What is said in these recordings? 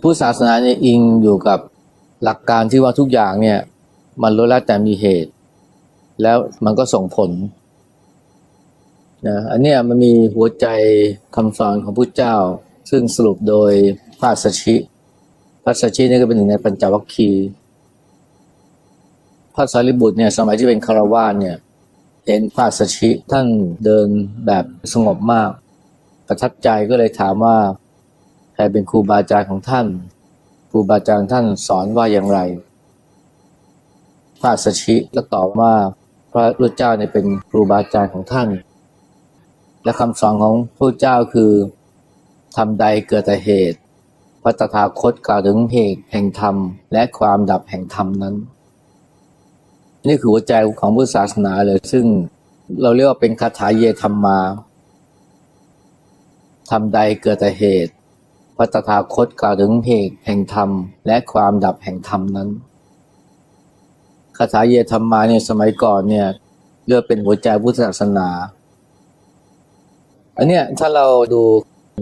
พุทธศาสนาเนี่ยอิงอยู่กับหลักการที่ว่าทุกอย่างเนี่ยมันล้วนแล้วแต่มีเหตุ แล้วมันก็ส่งผลนะอันเนี้ยมันมีหัวใจคำสอนของพุทธเจ้า ซึ่งสรุปโดยพระสัชชิพระสัชชินี่ก็เป็นหนึ่งในปัญจวัคคีย์พระสารีบุตรเนี่ยสมัยที่เป็นคารวาสเนี่ยเห็นพระสัชชิท่านเดินแบบสงบมาก ประทับใจก็เลยถามว่า ใครเป็นครูบาอาจารย์ของท่าน ครูบาอาจารย์ท่านสอนว่าอย่างไร พระสชิก็ตอบว่าพระพุทธเจ้าเนี่ยเป็นครูบาอาจารย์ของท่าน และคำสอนของพระเจ้าคือทำใดเกิดแต่เหตุ พระตถาคตกล่าวถึงเหตุแห่งธรรม และความดับแห่งธรรมนั้น นี่คือหัวใจของพุทธศาสนาเลยซึ่งเราเรียกว่าเป็นคาถาเยธรรมมาทำใดเกิดแต่เหตุ พระตถาคตกล่าวถึงเหตุแห่งธรรม และความดับแห่งธรรมนั้นคาถาเยธรรมมาเนี่ยสมัยก่อนเนี่ยเรียกเป็นหัวใจพุทธศาสนา อันเนี้ยถ้าเราดู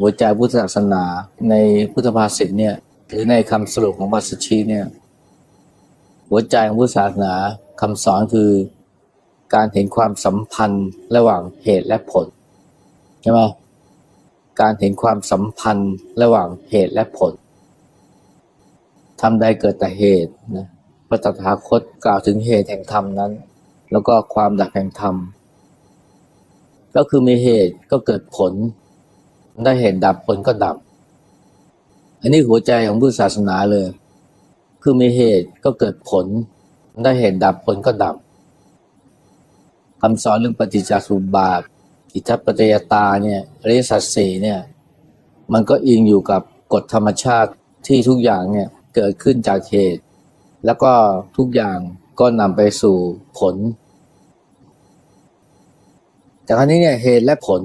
หัวใจพุทธศาสนาในพุทธภาษิตเนี่ยหรือในคำสรุปของมัสชีเนี่ยหัวใจของพุทธศาสนาคำสอนคือการเห็นความสัมพันธ์ระหว่างเหตุและผลใช่ไหม การเห็นความสัมพันธ์ระหว่างเหตุและผลทำใดเกิดแต่เหตุนะพระตถาคตกล่าวถึงเหตุแห่งธรรมนั้น แล้วก็ความดับแห่งธรรม ก็คือมีเหตุก็เกิดผล ได้เหตุดับผลก็ดับ อันนี้หัวใจของพุทธศาสนาเลย คือมีเหตุก็เกิดผล ได้เหตุดับผลก็ดับคำสอนเรื่องปฏิจจสมุปบาท อิทัปปัจจยตาเนี่ยอริยสัจสี่เนี่ยมันก็อิงอยู่กับกฎธรรมชาติที่ทุกอย่างเนี่ยเกิดขึ้นจากเหตุ แล้วก็ทุกอย่างก็นำไปสู่ผล แต่ครั้นี้เนี่ยเหตุและผล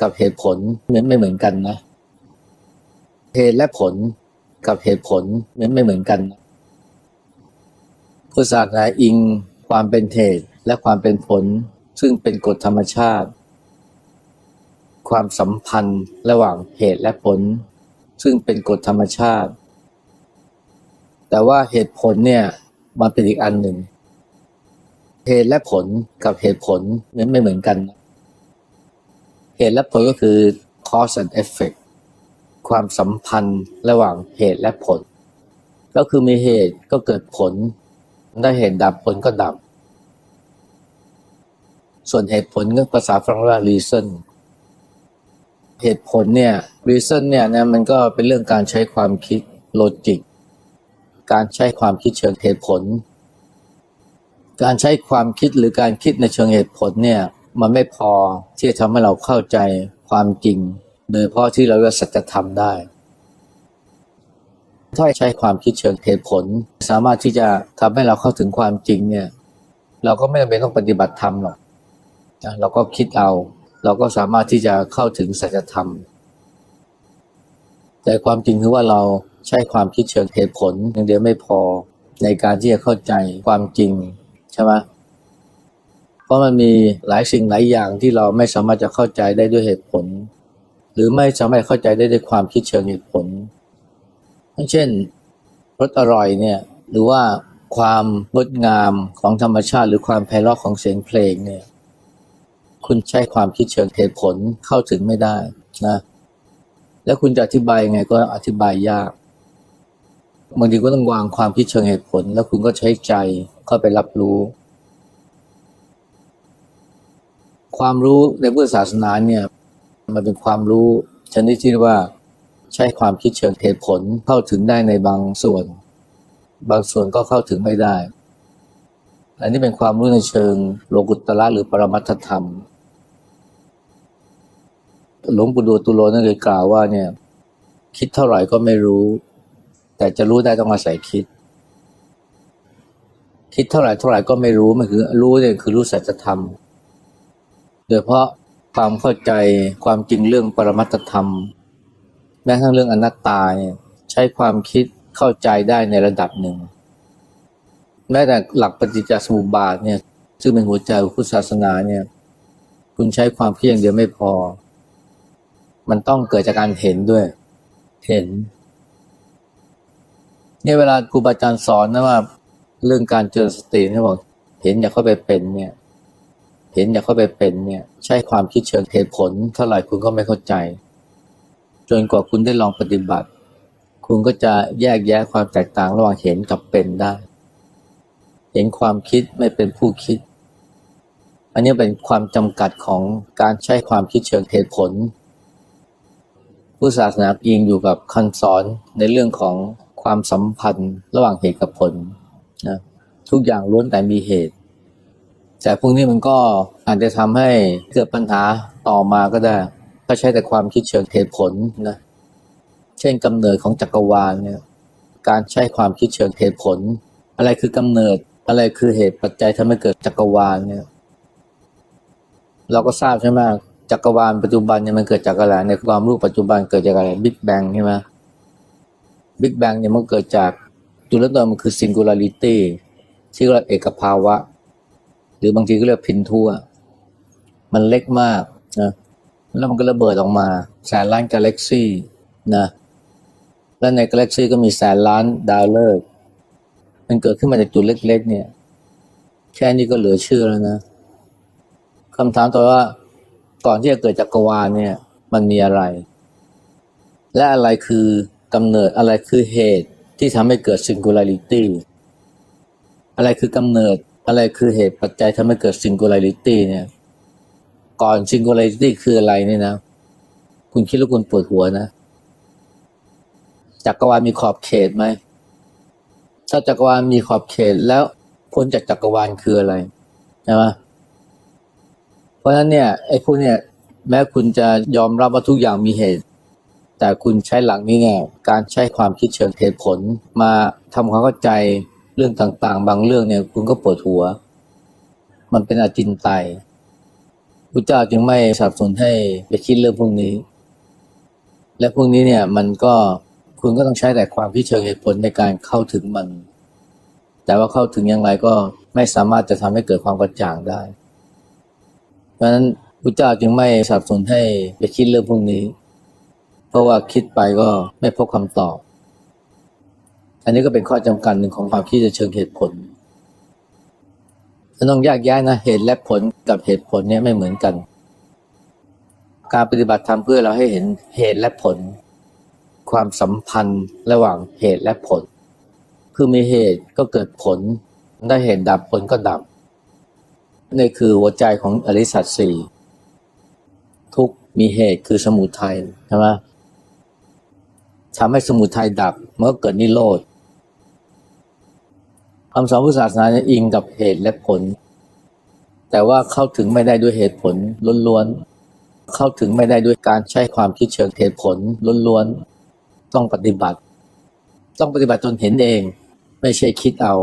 กับเหตุผลไม่ไม่เหมือนกันนะเหตุและผลกับเหตุผลไม่ไม่เหมือนกันนะพุทธศาสนาอิงความเป็นเหตุและความเป็นผลซึ่งเป็นกฎธรรมชาติ ความสัมพันธ์ระหว่างเหตุและผล ซึ่งเป็นกฎธรรมชาติ แต่ว่าเหตุผลเนี่ยมันเป็นอีกอันหนึ่ง เหตุและผลกับเหตุผลนั้นไม่เหมือนกัน เหตุและผลก็คือ cause and effect ความสัมพันธ์ระหว่างเหตุและผล ก็คือมีเหตุก็เกิดผล ได้เหตุดับผลก็ดับ ส่วนเหตุผลก็ภาษาฝรั่งเรียกว่า reason เหตุผลเนี่ย reason เนี่ยนะมันก็เป็นเรื่องการใช้ความคิด logic การใช้ความคิดเชิงเหตุผล การใช้ความคิดหรือการคิดในเชิงเหตุผลเนี่ยมันไม่พอที่จะทำให้เราเข้าใจความจริงโดยเฉพาะที่เราเรียกสัจธรรมได้ ถ้าใช้ความคิดเชิงเหตุผล สามารถที่จะทำให้เราเข้าถึงความจริงเนี่ย เราก็ไม่จำเป็นต้องปฏิบัติธรรมหรอกนะเราก็คิดเอา เราก็สามารถที่จะเข้าถึงสัจธรรม แต่ความจริงคือว่าเราใช้ความคิดเชิงเหตุผลอย่างเดียวไม่พอในการที่จะเข้าใจความจริงใช่ไหมเพราะมันมีหลายสิ่งหลายอย่างที่เราไม่สามารถจะเข้าใจได้ด้วยเหตุผล หรือไม่สามารถเข้าใจได้ด้วยความคิดเชิงเหตุผล เช่นรสอร่อยเนี่ยหรือว่าความงดงามของธรรมชาติ หรือความไพเราะของเสียงเพลงเนี่ย คุณใช้ความคิดเชิงเหตุผลเข้าถึงไม่ได้นะ แล้วคุณจะอธิบายยังไงก็อธิบายยากบางทีก็ต้องวางความคิดเชิงเหตุผล แล้วคุณก็ใช้ใจเข้าไปรับรู้ ความรู้ในพุทธศาสนาเนี่ย มันเป็นความรู้ชนิดที่ว่าใช้ความคิดเชิงเหตุผลเข้าถึงได้ในบางส่วน บางส่วนก็เข้าถึงไม่ได้อันนี้เป็นความรู้ในเชิงโลกุตระหรือปรมัตถธรรม หลวงปู่ดูตุโลนั่นเคยกล่าวว่าเนี่ย คิดเท่าไหร่ก็ไม่รู้ แต่จะรู้ได้ต้องอาศัยคิด คิดเท่าไหร่เท่าไหร่ก็ไม่รู้มันคือ รู้เนี่ยคือรู้สัจธรรม โดยเพราะความเข้าใจความจริงเรื่องปรมัตธรรม แม้ทั้งเรื่องอนัตตาเนี่ยใช้ความคิดเข้าใจได้ในระดับหนึ่ง แม้แต่หลักปฏิจจสมุปบาทเนี่ยซึ่งเป็นหัวใจของพุทธศาสนาเนี่ย คุณใช้ความคิดอย่างเดียวไม่พอ มันต้องเกิดจากการเห็นด้วย เห็นเนี่ยเวลาครูบาอาจารย์สอนนะว่า เรื่องการเจริญสติเนี่ยบอกเห็นอย่าเข้าไปเป็นเนี่ย เห็นอย่าเข้าไปเป็นเนี่ย ใช่ความคิดเชิงเหตุผลเท่าไหร่คุณก็ไม่เข้าใจ จนกว่าคุณได้ลองปฏิบัติ คุณก็จะแยกแยะความแตกต่างระหว่างเห็นกับเป็นได้ เห็นความคิดไม่เป็นผู้คิด อันนี้เป็นความจำกัดของการใช้ความคิดเชิงเหตุผล ผู้ศาสนาอิงอยู่กับคำสอนในเรื่องของความสัมพันธ์ระหว่างเหตุกับผลนะทุกอย่างล้วนแต่มีเหตุ แต่พวกนี้มันก็อาจจะทำให้เกิดปัญหาต่อมาก็ได้ ถ้าใช้แต่ความคิดเชิงเหตุผลนะเช่นกำเนิดของจักรวาลเนี่ยการใช้ความคิดเชิงเหตุผล อะไรคือกำเนิดอะไรคือเหตุปัจจัยทำให้เกิดจักรวาลเนี่ยเราก็ทราบใช่ไหม จักรวาลปัจจุบันเนี่ยมันเกิดจากอะไรในความรู้ปัจจุบันเกิดจากอะไรบิ๊กแบงใช่ไหมบิ๊กแบงเนี่ยมันเกิดจากจุดเริ่มต้นมันคือ singularity ที่เรียกว่าเอกภาวะ หรือบางทีก็เรียกพินทั่ว มันเล็กมากนะแล้วมันก็ระเบิดออกมาแสนล้านกาแล็กซี่นะและในกาแล็กซี่ก็มีแสนล้านดาวฤกษ์มันเกิดขึ้นมาจากจุดเล็ก ๆ เนี่ย แค่นี้ก็เหลือเชื่อแล้วนะคำถามต่อว่า ก่อนที่จะเกิดจักรวาลเนี่ย มันมีอะไร และอะไรคือกำเนิดอะไรคือเหตุที่ทำให้เกิด singularity อะไรคือกำเนิดอะไรคือเหตุปัจจัยทำให้เกิด singularity เนี่ย ก่อน singularity คืออะไรเนี่ยนะ คุณคิดแล้วคุณปวดหัวนะจักรวาลมีขอบเขตไหมถ้าจักรวาลมีขอบเขตแล้วพ้นจากจักรวาลคืออะไรใช่ไหม ราะฉะนั้นเนี่ยไอ้พวกเนี่ยแม้คุณจะยอมรับว่าทุกอย่างมีเหตุ แต่คุณใช้หลังนี้เนี่ยการใช้ความคิดเชิงเหตุผล มาทำความเข้าใจเรื่องต่างๆ บางเรื่องเนี่ยคุณก็ปวดหัว มันเป็นอจินไตยพระเจ้าจึงไม่สับสนุนให้ไปคิดเรื่องพวกนี้ และพวกนี้เนี่ยมันก็คุณก็ต้องใช้แต่ความคิดเชิงเหตุผลในการเข้าถึงมัน แต่ว่าเข้าถึงอย่างไรก็ไม่สามารถจะทำให้เกิดความกระจ่างได้ เพราะฉะนั้นพระเจ้าจึงไม่สับสนุนให้ไปคิดเรื่องพวกนี้ เพราะว่าคิดไปก็ไม่พบคำตอบ อันนี้ก็เป็นข้อจำกัดหนึ่งของความคิดเชิงเหตุผลต้องแยกแยะนะเหตุและผลกับเหตุผลเนี่ยไม่เหมือนกัน การปฏิบัติธรรมเพื่อเราให้เห็นเหตุและผล ความสัมพันธ์ระหว่างเหตุและผล คือมีเหตุก็เกิดผล ได้เหตุดับผลก็ดับ นี่คือหัวใจของอริสัตสี่ทุกมีเหตุคือสมุทัยใช่ไหมทำให้สมุทัยดับเมื่อเกิดนิโรธคำสอนพุทธศาสนาเนี่ยอิงกับเหตุและผล แต่ว่าเข้าถึงไม่ได้ด้วยเหตุผลล้วนๆเข้าถึงไม่ได้ด้วยการใช้ความคิดเชิงเหตุผลล้วนๆต้องปฏิบัติ ต้องปฏิบัติจนเห็นเอง ไม่ใช่คิดเอา